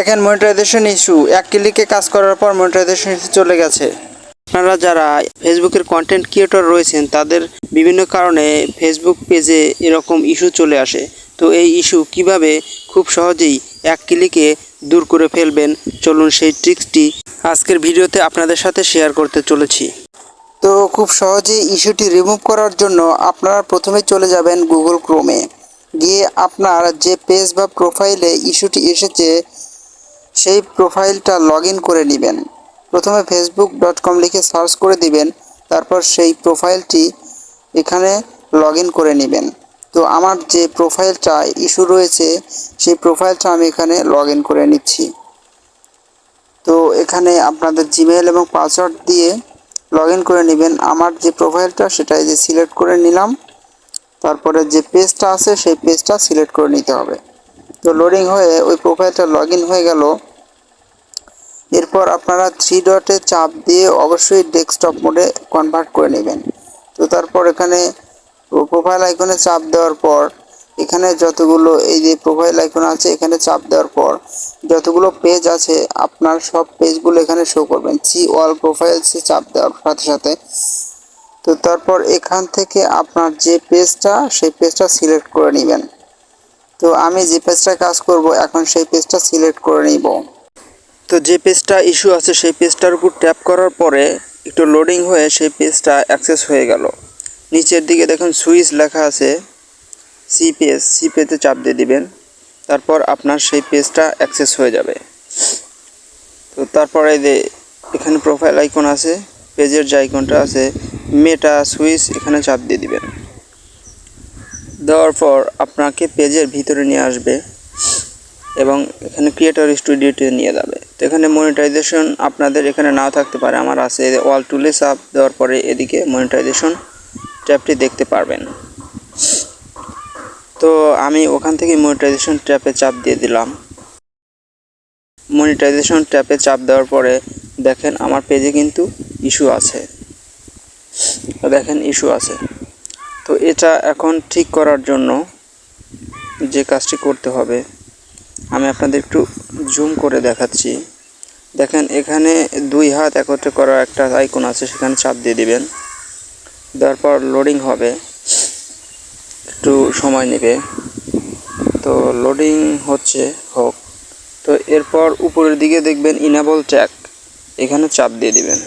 দেখেন monetization issue এক ক্লিকে কাজ করার পর মনিটাইজেশন ইস্যু চলে গেছে। আপনারা যারা ফেসবুকের কন্টেন্ট ক্রিয়েটর রয়েছেন, তাদের বিভিন্ন কারণে ফেসবুক পেজে এরকম ইস্যু চলে আসে। তো এই ইস্যু কীভাবে খুব সহজেই এক ক্লিকে দূর করে ফেলবেন? চলুন সেই ট্রিক্সটি আজকের ভিডিওতে আপনাদের সাথে শেয়ার করতে চলেছি। তো খুব সহজেই ইস্যুটি রিমুভ করার জন্য আপনারা প্রথমে চলে যাবেন গুগল ক্রোমে গিয়ে আপনার যে পেজ বা প্রোফাইলে ইস্যুটি এসেছে সেই প্রোফাইলটা লগ করে নেবেন। প্রথমে ফেসবুক ডট কম লিখে সার্চ করে দিবেন, তারপর সেই প্রোফাইলটি এখানে লগ করে নেবেন। তো আমার যে প্রোফাইলটা ইস্যু রয়েছে, সেই প্রোফাইলটা আমি এখানে লগ করে নিচ্ছি। তো এখানে আপনাদের জিমেল এবং পাসওয়ার্ড দিয়ে লগ করে নেবেন। আমার যে প্রোফাইলটা সেটা এই যে সিলেক্ট করে নিলাম। তারপরে যে পেজটা আছে, সেই পেজটা সিলেক্ট করে নিতে হবে। তো লোডিং হয়ে ওই প্রোফাইলটা লগ হয়ে গেল। এরপর আপনারা থ্রি ডটে চাপ দিয়ে অবশ্যই ডেস্কটপ মোডে কনভার্ট করে নেবেন। তো তারপর এখানে প্রোফাইল আইকনে চাপ দেওয়ার পর, এখানে যতগুলো এই যে প্রোফাইল আইকন আছে, এখানে চাপ দেওয়ার পর, যতগুলো পেজ আছে, আপনার সব পেজগুলো এখানে শো করবেন। সি অল প্রোফাইলসে চাপ দেওয়ার সাথে সাথে। তো তারপর এখান থেকে আপনার যে পেজটা সেই পেজটা সিলেক্ট করে নেবেন। তো আমি যে পেজটা কাজ করব, এখন সেই পেজটা সিলেক্ট করে নিব। তো যে পেজটা ইস্যু আছে, সেই পেজটার উপর ট্যাপ করার পরে একটু লোডিং হয়ে সেই পেজটা অ্যাক্সেস হয়ে গেল। নিচের দিকে দেখুন সুইচ লেখা আছে সি পেজ সি পেজে চাপ দিয়ে দিবেন, তারপর আপনার সেই পেজটা অ্যাক্সেস হয়ে যাবে। তো তারপরে যে এখানে প্রোফাইল আইকন আছে পেজের যে আইকনটা আছে মেটা সুইচ এখানে চাপ দিয়ে দিবেন। দেওয়ার পর আপনাকে পেজের ভিতরে নিয়ে আসবে। এবং এখানে ক্রিয়েটর স্টুডিওতে নিয়ে যাবে। তো এখানে মনিটাইজেশন আপনাদের এখানে নাও থাকতে পারে। আমার আছে ওয়াল টুলে চাপ দেওয়ার পরে এদিকে মনিটাইজেশন ট্যাবটি দেখতে পারবেন। তো আমি ওখান থেকে মনিটাইজেশন ট্যাপে চাপ দিয়ে দিলাম। মনিটাইজেশন ট্যাপে চাপ দেওয়ার পরে দেখেন আমার পেজে কিন্তু ইস্যু আছে। দেখেন ইস্যু আছে। তো এটা এখন ঠিক করার জন্য যে কাজটি করতে হবে আমি আপনাদের একটু জুম করে দেখাচ্ছি। দেখেন, এখানে দুই হাত একত্রে করার একটা আইকন আছে, সেখানে চাপ দিয়ে দিবেন। দেওয়ার পর লোডিং হবে। একটু সময় নেবে। তো লোডিং হচ্ছে, হোক। তো এরপর উপরের দিকে দেখবেন ইনাবল ট্যাগ এখানে চাপ দিয়ে দিবেন।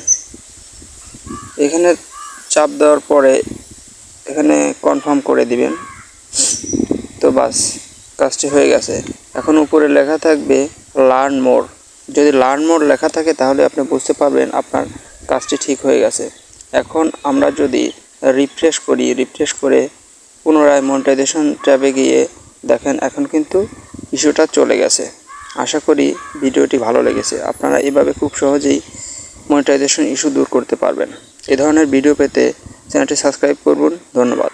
এখানে চাপ দেওয়ার পরে এখানে কনফার্ম করে দিবেন। তো বাস, কাজটি হয়ে গেছে। এখন উপরে লেখা থাকবে লার্ন মোর যদি লার্ন মোর লেখা থাকে, তাহলে আপনি বুঝতে পারবেন আপনার কাজটি ঠিক হয়ে গেছে। এখন আমরা যদি রিফ্রেশ করি রিফ্রেশ করে পুনরায় মনিটাইজেশন ট্যাবে গিয়ে দেখেন, এখন কিন্তু ইস্যুটা চলে গেছে। আশা করি ভিডিওটি ভালো লেগেছে। আপনারা এভাবে খুব সহজেই মনিটাইজেশন ইস্যু দূর করতে পারবেন। এ ধরনের ভিডিও পেতে চ্যানেলটি সাবস্ক্রাইব করুন। ধন্যবাদ।